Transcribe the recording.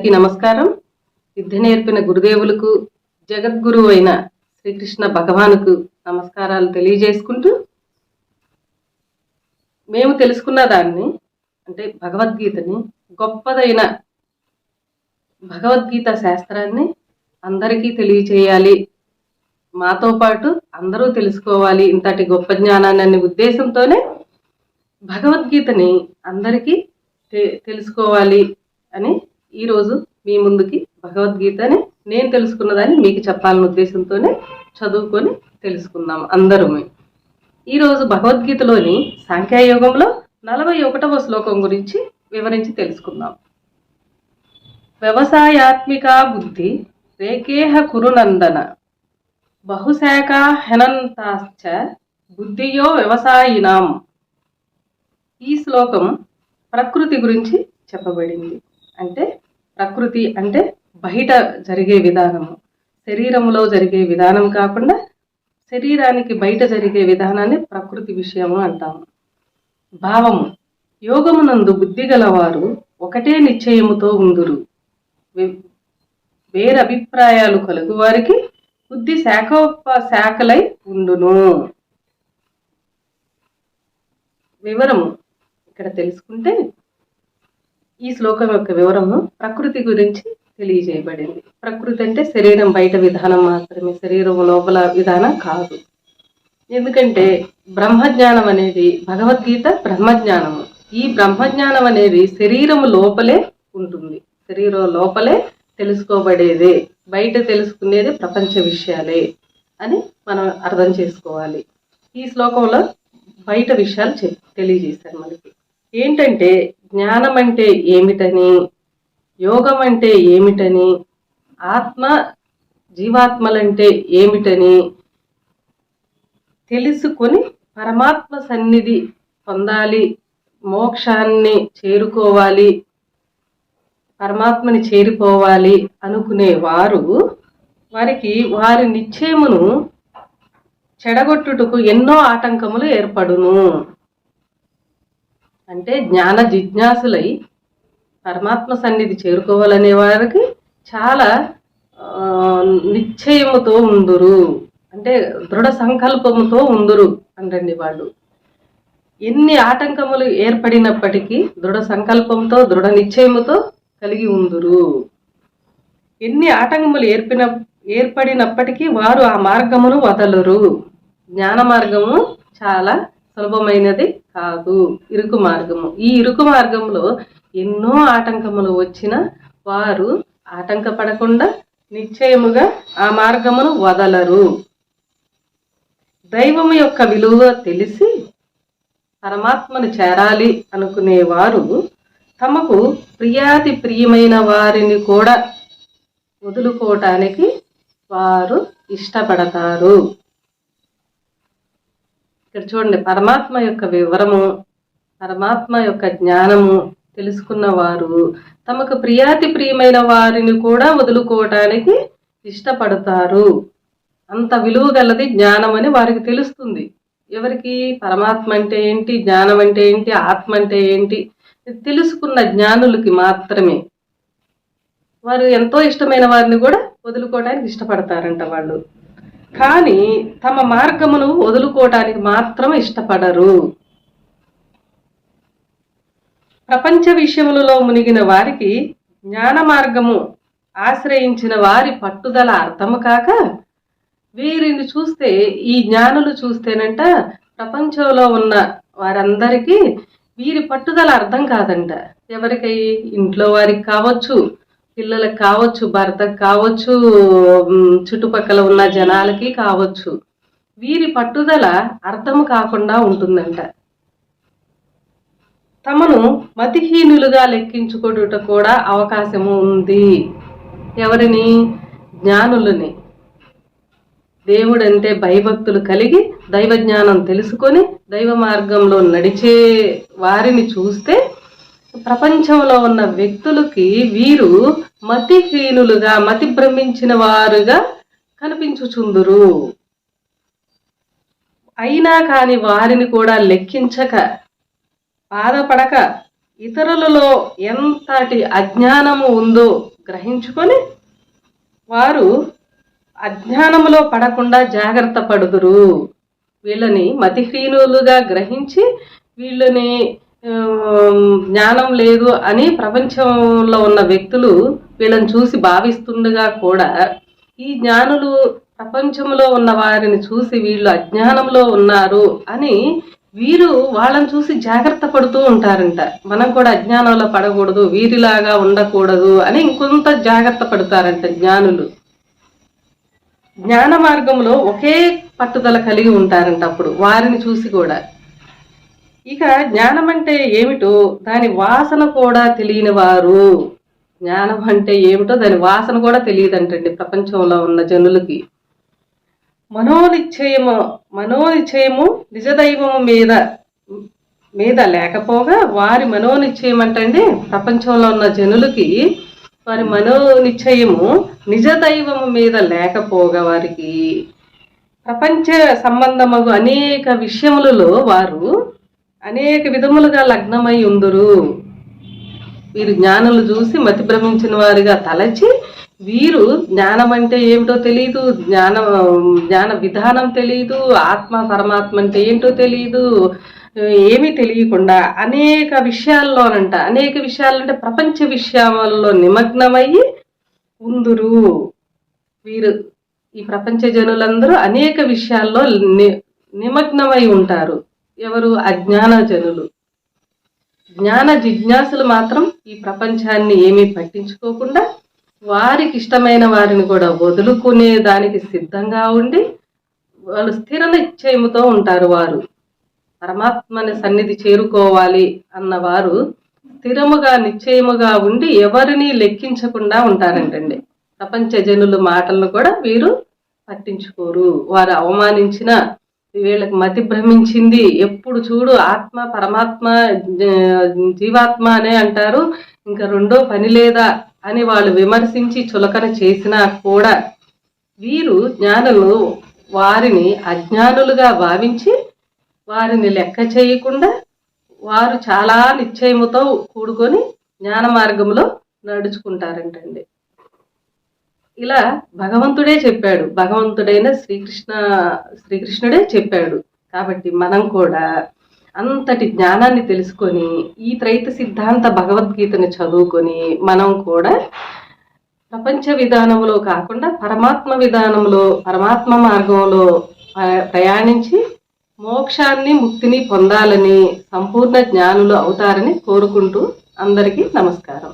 అందరికీ నమస్కారం. విద్య నేర్పిన గురుదేవులకు జగద్గురువు అయిన శ్రీకృష్ణ భగవానుకు నమస్కారాలు తెలియజేసుకుంటూ మేము తెలుసుకున్న దాన్ని అంటే భగవద్గీతని గొప్పదైన భగవద్గీత శాస్త్రాన్ని అందరికీ తెలియచేయాలి. మాతో పాటు అందరూ తెలుసుకోవాలి ఇంతటి గొప్ప జ్ఞానాన్ని అనే ఉద్దేశంతోనే భగవద్గీతని అందరికీ తె- తెలుసుకోవాలి అని ఈరోజు మీ ముందుకి భగవద్గీతని నేను తెలుసుకున్నదాన్ని మీకు చెప్పాలనే ఉద్దేశంతోనే చదువుకొని తెలుసుకుందాం అందరూ ఈరోజు భగవద్గీతలోని సాంఖ్యయోగంలో నలభై ఒకటవ శ్లోకం గురించి వివరించి తెలుసుకుందాం. వ్యవసాయాత్మిక బుద్ధి రేకేహ కురునందన. బహుశాఖ హెనంతాశ్చ బుద్ధియో వ్యవసాయినాం. ఈ శ్లోకం ప్రకృతి గురించి చెప్పబడింది. అంటే ప్రకృతి అంటే బయట జరిగే విధానము. శరీరంలో జరిగే విధానం కాకుండా శరీరానికి బయట జరిగే విధానాన్ని ప్రకృతి విషయము అంటాము భావము. యోగమునందు బుద్ధి గలవారు ఒకటే నిశ్చయముతో ఉందురు. వేరభిప్రాయాలు కలుగు వారికి బుద్ధి శాఖోప శాఖలై ఉండును. వివరము. ఇక్కడ తెలుసుకుంటే ఈ శ్లోకం యొక్క వివరము ప్రకృతి గురించి తెలియజేయబడింది. ప్రకృతి అంటే శరీరం బయట విధానం మాత్రమే. శరీరం లోపల విధానం కాదు. ఎందుకంటే బ్రహ్మజ్ఞానం అనేది భగవద్గీత బ్రహ్మజ్ఞానము. ఈ బ్రహ్మజ్ఞానం అనేది శరీరము లోపలే ఉంటుంది. శరీరం లోపలే తెలుసుకోబడేదే. బయట తెలుసుకునేది ప్రపంచ విషయాలే అని మనం అర్థం చేసుకోవాలి. ఈ శ్లోకంలో బయట విషయాలు తెలియజేశారు మనకి. ఏంటంటే జ్ఞానం అంటే ఏమిటని యోగం అంటే ఏమిటని ఆత్మ జీవాత్మలంటే ఏమిటని తెలుసుకొని పరమాత్మ సన్నిధి పొందాలి మోక్షాన్ని చేరుకోవాలి పరమాత్మని చేరిపోవాలి అనుకునే వారు వారికి వారి నిశ్చయమును చెడగొట్టుటకు ఎన్నో ఆటంకములు ఏర్పడును. అంటే జ్ఞాన జిజ్ఞాసులై పరమాత్మ సన్నిధి చేరుకోవాలనే వారికి చాలా నిశ్చయముతో ఉందురు. అంటే దృఢ సంకల్పముతో ఉందురు అంటండి వాళ్ళు. ఎన్ని ఆటంకములు ఏర్పడినప్పటికీ దృఢ సంకల్పంతో దృఢ నిశ్చయముతో కలిగి ఉందురు. ఎన్ని ఆటంకములు ఏర్పిన ఏర్పడినప్పటికీ వారు ఆ మార్గమును వదలరు. జ్ఞాన మార్గము చాలా సులభమైనది కాదు. ఇరుకు మార్గము. ఈ ఇరుకు మార్గంలో ఎన్నో ఆటంకములు వచ్చిన వారు ఆటంకపడకుండా నిశ్చయముగా ఆ మార్గమును వదలరు. దైవము యొక్క విలువ తెలిసి పరమాత్మను చేరాలి అనుకునేవారు తమకు ప్రియాతి ప్రియమైన వారిని కూడా వదులుకోవటానికి వారు ఇష్టపడతారు. ఇక్కడ చూడండి పరమాత్మ యొక్క వివరము పరమాత్మ యొక్క జ్ఞానము తెలుసుకున్న వారు తమకు ప్రియాతి ప్రియమైన వారిని కూడా వదులుకోవటానికి ఇష్టపడతారు. అంత విలువ గలది జ్ఞానం అని వారికి తెలుస్తుంది. ఎవరికి? పరమాత్మ అంటే ఏంటి? జ్ఞానం అంటే ఏంటి? ఆత్మ అంటే ఏంటి? తెలుసుకున్న జ్ఞానులకి మాత్రమే. వారు ఎంతో ఇష్టమైన వారిని కూడా వదులుకోవడానికి ఇష్టపడతారంట వాళ్ళు. కానీ తమ మార్గమును వదులుకోవటానికి మాత్రం ఇష్టపడరు. ప్రపంచ విషయములలో మునిగిన వారికి జ్ఞాన మార్గము ఆశ్రయించిన వారి పట్టుదల అర్థము కాక వీరిని చూస్తే ఈ జ్ఞానులు చూస్తేనంట ప్రపంచంలో ఉన్న వారందరికీ వీరి పట్టుదల అర్థం కాదంట. ఎవరికై? ఇంట్లో వారికి కావచ్చు. పిల్లలకు కావచ్చు భర్తకు కావచ్చు చుట్టుపక్కల ఉన్న జనాలకి కావచ్చు వీరి పట్టుదల అర్థం కాకుండా ఉంటుందంట. తమను మతిహీనులుగా లెక్కించుకోడుట కూడా అవకాశము ఉంది. ఎవరిని? జ్ఞానులని. దేవుడంటే భయభక్తులు కలిగి దైవ జ్ఞానం తెలుసుకొని దైవ మార్గంలో నడిచే వారిని చూస్తే ప్రపంచంలో ఉన్న వ్యక్తులకి వీరు మతిహీనులుగా మతి భ్రమించిన వారుగా కనిపించుచుందురు. అయినా కాని వారిని కూడా లెక్కించక బాధపడక ఇతరులలో ఎంతటి అజ్ఞానము ఉందో గ్రహించుకొని వారు అజ్ఞానములో పడకుండా జాగ్రత్త పడుదురు. వీళ్ళని మతిహీనులుగా గ్రహించి వీళ్ళని జ్ఞానం లేదు అని ప్రపంచంలో ఉన్న వ్యక్తులు వీళ్ళని చూసి భావిస్తుండగా కూడా ఈ జ్ఞానులు ప్రపంచంలో ఉన్న వారిని చూసి వీళ్ళు అజ్ఞానంలో ఉన్నారు అని వీరు వాళ్ళని చూసి జాగ్రత్త పడుతూ ఉంటారంట. మనం కూడా అజ్ఞానంలో పడకూడదు వీరిలాగా ఉండకూడదు అని ఇంకొంత జాగ్రత్త పడతారంట జ్ఞానులు. జ్ఞాన మార్గంలో ఒకే పట్టుదల కలిగి ఉంటారంట అప్పుడు వారిని చూసి కూడా. ఇక జ్ఞానం అంటే ఏమిటో దాని వాసన కూడా తెలియని వారు జ్ఞానం అంటే ఏమిటో దాని వాసన కూడా తెలియదంటండి ప్రపంచంలో ఉన్న జనులకి. మనోనిశ్చయము మనోనిశ్చయము నిజదైవము మీద మీద లేకపోగా వారి మనోనిశ్చయం అంటండి ప్రపంచంలో ఉన్న జనులకి వారి మనోనిశ్చయము నిజ దైవము మీద లేకపోగా వారికి. ప్రపంచ సంబంధమగు అనేక విషయములలో వారు అనేక విధములుగా లగ్నమై ఉందురు. వీరు జ్ఞానులు చూసి మతి భ్రమించిన వారిగా తలచి వీరు జ్ఞానం అంటే ఏమిటో తెలియదు జ్ఞానం జ్ఞాన విధానం తెలియదు ఆత్మ పరమాత్మ అంటే ఏంటో తెలియదు ఏమీ తెలియకుండా అనేక విషయాల్లోనంట అనేక విషయాలంటే ప్రపంచ విషయాల్లో నిమగ్నమయ్యి ఉందురు. వీరు ఈ ప్రపంచ జనులందరూ అనేక విషయాల్లో ని- నిమగ్నమై ఉంటారు. ఎవరు అజ్ఞాన జనులు జ్ఞాన జిజ్ఞాసులు మాత్రం ఈ ప్రపంచాన్ని ఏమీ పట్టించుకోకుండా వారికి ఇష్టమైన వారిని కూడా వదులుకునే దానికి సిద్ధంగా ఉండి వాళ్ళు స్థిర నిశ్చయముతో ఉంటారు వారు. పరమాత్మని సన్నిధి చేరుకోవాలి అన్నవారు స్థిరముగా నిశ్చయముగా ఉండి ఎవరిని లెక్కించకుండా ఉంటారంటండి. ప్రపంచ జనుల మాటలను కూడా వీరు పట్టించుకోరు. వారు అవమానించిన వీళ్ళకి మతి భ్రమించింది. ఎప్పుడు చూడు ఆత్మ పరమాత్మ జీవాత్మ అనే అంటారు. ఇంకా రెండో పని లేదా అని వాళ్ళు విమర్శించి చులకన చేసినా కూడా వీరు జ్ఞానులు వారిని అజ్ఞానులుగా భావించి వారిని లెక్క చేయకుండా వారు చాలా నిశ్చయముతో కూడుకొని జ్ఞాన మార్గంలో నడుచుకుంటారంటండి. ఇలా భగవంతుడే చెప్పాడు. భగవంతుడైన శ్రీకృష్ణ శ్రీకృష్ణుడే చెప్పాడు. కాబట్టి మనం కూడా అంతటి జ్ఞానాన్ని తెలుసుకొని ఈ త్రైత సిద్ధాంత భగవద్గీతని చదువుకొని మనం కూడా ప్రపంచ విధానంలో కాకుండా పరమాత్మ విధానంలో పరమాత్మ మార్గంలో ప్రయాణించి మోక్షాన్ని ముక్తిని పొందాలని సంపూర్ణ జ్ఞానులు అవుతారని కోరుకుంటూ అందరికీ నమస్కారం.